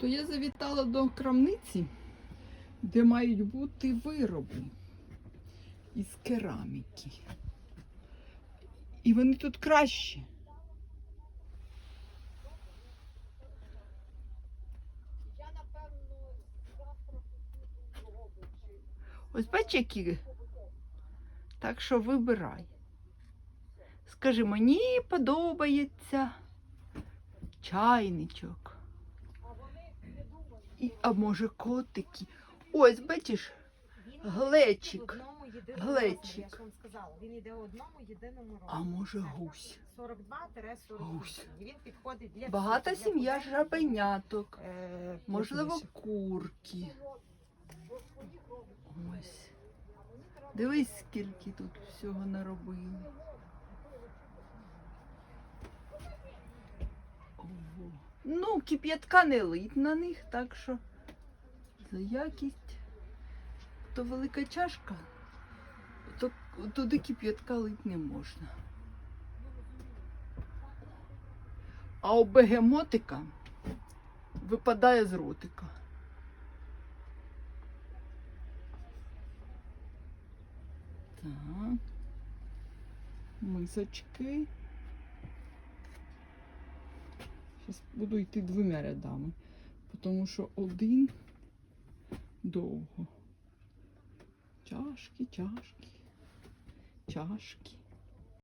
То я завітала до крамниці, де мають бути вироби із кераміки. І вони тут кращі. Ось бач, які. Так що вибирай. Скажи, мені подобається чайничок. А вони не думають. І, а може котики. Ось, бачиш, глечик. Глечик. Він йде в одному єдиному розмірі. А може гусь. 42-48. Гусь. Він підходить для Багата сім'я жабеняток. Можливо, курки. Ось. Дивись, скільки тут всього наробили. Ну, кип'ятка не лить на них, так що за якість. То велика чашка, то туди кип'ятка лить не можна. А у бегемотика випадає з ротика. Так. Мисочки. Буду йти двома рядами, тому що один довго. Чашки, чашки, чашки.